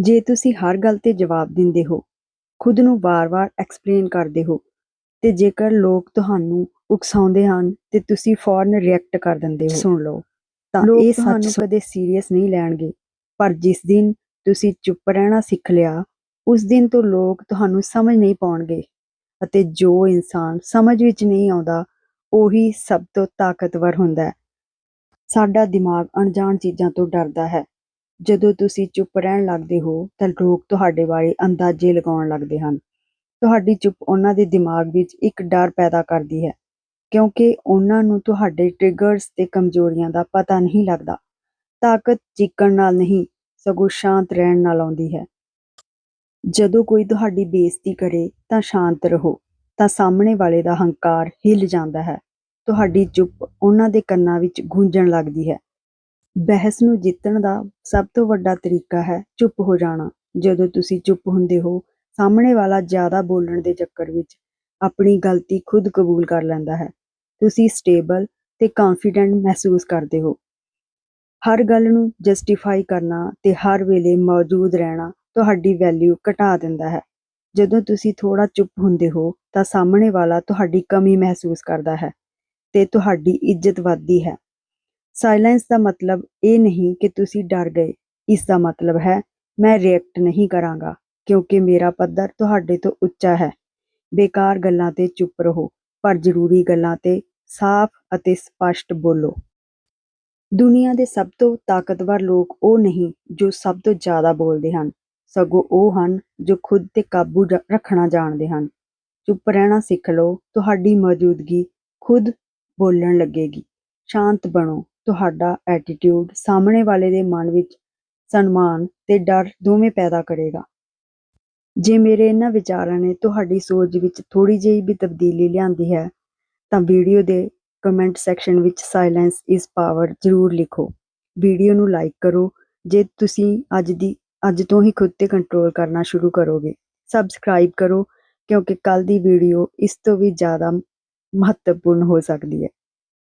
ਜੇ ਤੁਸੀਂ ਹਰ ਗੱਲ ਤੇ ਜਵਾਬ ਦਿੰਦੇ ਹੋ ਖੁਦ ਨੂੰ ਵਾਰ-ਵਾਰ ਐਕਸਪਲੇਨ ਕਰਦੇ ਹੋ ਤੇ ਜੇਕਰ ਲੋਕ ਤੁਹਾਨੂੰ ਉਕਸਾਉਂਦੇ ਹਨ ਤੇ ਤੁਸੀਂ ਫੌਰਨ ਰਿਐਕਟ ਕਰ ਦਿੰਦੇ ਹੋ। ਸੁਣ ਲਓ ਤਾਂ ਇਹ ਤੁਹਾਨੂੰ ਕਦੇ ਸੀਰੀਅਸ ਨਹੀਂ ਲੈਣਗੇ ਪਰ ਜਿਸ ਦਿਨ ਤੁਸੀਂ ਚੁੱਪ ਰਹਿਣਾ ਸਿੱਖ ਲਿਆ ਉਸ ਦਿਨ ਤੋਂ ਲੋਕ ਤੁਹਾਨੂੰ ਸਮਝ ਨਹੀਂ ਪਾਉਣਗੇ ਅਤੇ ਜੋ ਇਨਸਾਨ ਸਮਝ ਵਿੱਚ ਨਹੀਂ ਆਉਂਦਾ ਉਹੀ ਸਭ ਤੋਂ ਤਾਕਤਵਰ ਹੁੰਦਾ ਹੈ। ਸਾਡਾ ਦਿਮਾਗ ਅਣਜਾਣ ਚੀਜ਼ਾਂ ਤੋਂ ਡਰਦਾ ਹੈ। ਜਦੋਂ ਤੁਸੀਂ ਚੁੱਪ ਰਹਿਣ ਲੱਗਦੇ ਹੋ, ਤਾਂ ਲੋਕ ਤੁਹਾਡੇ ਬਾਰੇ ਅੰਦਾਜ਼ੇ ਲਗਾਉਣ ਲੱਗਦੇ ਹਨ। ਤੁਹਾਡੀ ਚੁੱਪ ਉਹਨਾਂ ਦੇ ਦਿਮਾਗ ਵਿੱਚ ਇੱਕ ਡਰ ਪੈਦਾ ਕਰਦੀ ਹੈ, ਕਿਉਂਕਿ ਉਹਨਾਂ ਨੂੰ ਤੁਹਾਡੇ ਟ੍ਰਿਗਰਸ ਤੇ ਕਮਜ਼ੋਰੀਆਂ ਦਾ ਪਤਾ ਨਹੀਂ ਲੱਗਦਾ। ਤਾਕਤ ਚੀਕਣ ਨਾਲ ਨਹੀਂ, ਸਗੋਂ ਸ਼ਾਂਤ ਰਹਿਣ ਨਾਲ ਆਉਂਦੀ ਹੈ। ਜਦੋਂ ਕੋਈ ਤੁਹਾਡੀ ਬੇਇੱਜ਼ਤੀ ਕਰੇ, ਤਾਂ ਸ਼ਾਂਤ ਰਹੋ, ਤਾਂ ਸਾਹਮਣੇ ਵਾਲੇ ਦਾ ਹੰਕਾਰ ਹਿੱਲ ਜਾਂਦਾ ਹੈ। ਤੁਹਾਡੀ ਚੁੱਪ ਉਹਨਾਂ ਦੇ ਕੰਨਾਂ ਵਿੱਚ ਗੂੰਜਣ ਲੱਗਦੀ ਹੈ। ਬਹਿਸ ਨੂੰ ਜਿੱਤਣ ਦਾ ਸਭ ਤੋਂ ਵੱਡਾ ਤਰੀਕਾ ਹੈ ਚੁੱਪ ਹੋ ਜਾਣਾ। ਜਦੋਂ ਤੁਸੀਂ ਚੁੱਪ ਹੁੰਦੇ ਹੋ, ਸਾਹਮਣੇ ਵਾਲਾ ਜ਼ਿਆਦਾ ਬੋਲਣ ਦੇ ਚੱਕਰ ਵਿੱਚ ਆਪਣੀ ਗਲਤੀ ਖੁਦ ਕਬੂਲ ਕਰ ਲੈਂਦਾ ਹੈ। ਤੁਸੀਂ ਸਟੇਬਲ ਤੇ ਕਾਨਫੀਡੈਂਟ ਮਹਿਸੂਸ ਕਰਦੇ ਹੋ। ਹਰ ਗੱਲ ਨੂੰ ਜਸਟੀਫਾਈ ਕਰਨਾ ਤੇ ਹਰ ਵੇਲੇ ਮੌਜੂਦ ਰਹਿਣਾ ਤੁਹਾਡੀ ਵੈਲਿਊ ਘਟਾ ਦਿੰਦਾ ਹੈ। ਜਦੋਂ ਤੁਸੀਂ ਥੋੜ੍ਹਾ ਚੁੱਪ ਹੁੰਦੇ ਹੋ, ਤਾਂ ਸਾਹਮਣੇ ਵਾਲਾ ਤੁਹਾਡੀ ਕਮੀ ਮਹਿਸੂਸ ਕਰਦਾ ਹੈ ਤੇ ਤੁਹਾਡੀ ਇੱਜ਼ਤ ਵੱਧਦੀ ਹੈ। ਸਾਇਲੈਂਸ ਦਾ ਮਤਲਬ ਇਹ ਨਹੀਂ ਕਿ ਤੁਸੀਂ ਡਰ ਗਏ। ਇਸ ਦਾ ਮਤਲਬ ਹੈ, ਮੈਂ ਰਿਐਕਟ ਨਹੀਂ ਕਰਾਂਗਾ, ਕਿਉਂਕਿ ਮੇਰਾ ਪੱਧਰ ਤੁਹਾਡੇ ਤੋਂ ਉੱਚਾ ਹੈ। ਬੇਕਾਰ ਗੱਲਾਂ ਤੇ ਚੁੱਪ ਰਹੋ, ਪਰ ਜ਼ਰੂਰੀ ਗੱਲਾਂ ਤੇ ਸਾਫ਼ ਅਤੇ ਸਪੱਸ਼ਟ ਬੋਲੋ। ਦੁਨੀਆ ਦੇ ਸਭ ਤੋਂ ਤਾਕਤਵਰ ਲੋਕ ਉਹ ਨਹੀਂ ਜੋ ਸਭ ਤੋਂ ਜ਼ਿਆਦਾ ਬੋਲਦੇ ਹਨ। ਸਗੋਂ ਉਹ ਹਨ ਜੋ ਖੁਦ ਤੇ ਕਾਬੂ ਜ- ਰੱਖਣਾ ਜਾਣਦੇ ਹਨ। ਚੁੱਪ ਰਹਿਣਾ ਸਿੱਖ ਲਓ, ਤੁਹਾਡੀ ਮੌਜੂਦਗੀ ਖੁਦ ਬੋਲਣ ਲੱਗੇਗੀ। ਸ਼ਾਂਤ ਬਣੋ। ਤੁਹਾਡਾ ਐਟੀਟਿਊਡ ਸਾਹਮਣੇ ਵਾਲੇ ਦੇ ਮਨ ਵਿੱਚ ਸਨਮਾਨ ਤੇ ਡਰ ਦੋਵੇਂ ਪੈਦਾ ਕਰੇਗਾ। ਜੇ ਮੇਰੇ ਇਹਨਾਂ ਵਿਚਾਰਾਂ ਨੇ ਤੁਹਾਡੀ ਸੋਚ ਵਿੱਚ ਥੋੜੀ ਜਿਹੀ ਵੀ ਤਬਦੀਲੀ ਲਿਆਂਦੀ ਹੈ, ਤਾਂ ਵੀਡੀਓ ਦੇ ਕਮੈਂਟ ਸੈਕਸ਼ਨ ਵਿੱਚ ਸਾਇਲੈਂਸ ਇਜ਼ ਪਾਵਰ ਜ਼ਰੂਰ ਲਿਖੋ। ਵੀਡੀਓ ਨੂੰ ਲਾਈਕ ਕਰੋ, ਜੇ ਤੁਸੀਂ ਅੱਜ ਦੀ, ਅੱਜ ਤੋਂ ਹੀ ਖੁਦ ਤੇ ਕੰਟਰੋਲ ਕਰਨਾ ਸ਼ੁਰੂ ਕਰੋਗੇ। ਸਬਸਕ੍ਰਾਈਬ ਕਰੋ, ਕਿਉਂਕਿ ਕੱਲ ਦੀ ਵੀਡੀਓ ਇਸ ਤੋਂ ਵੀ ਜ਼ਿਆਦਾ ਮਹੱਤਵਪੂਰਨ ਹੋ ਸਕਦੀ ਹੈ।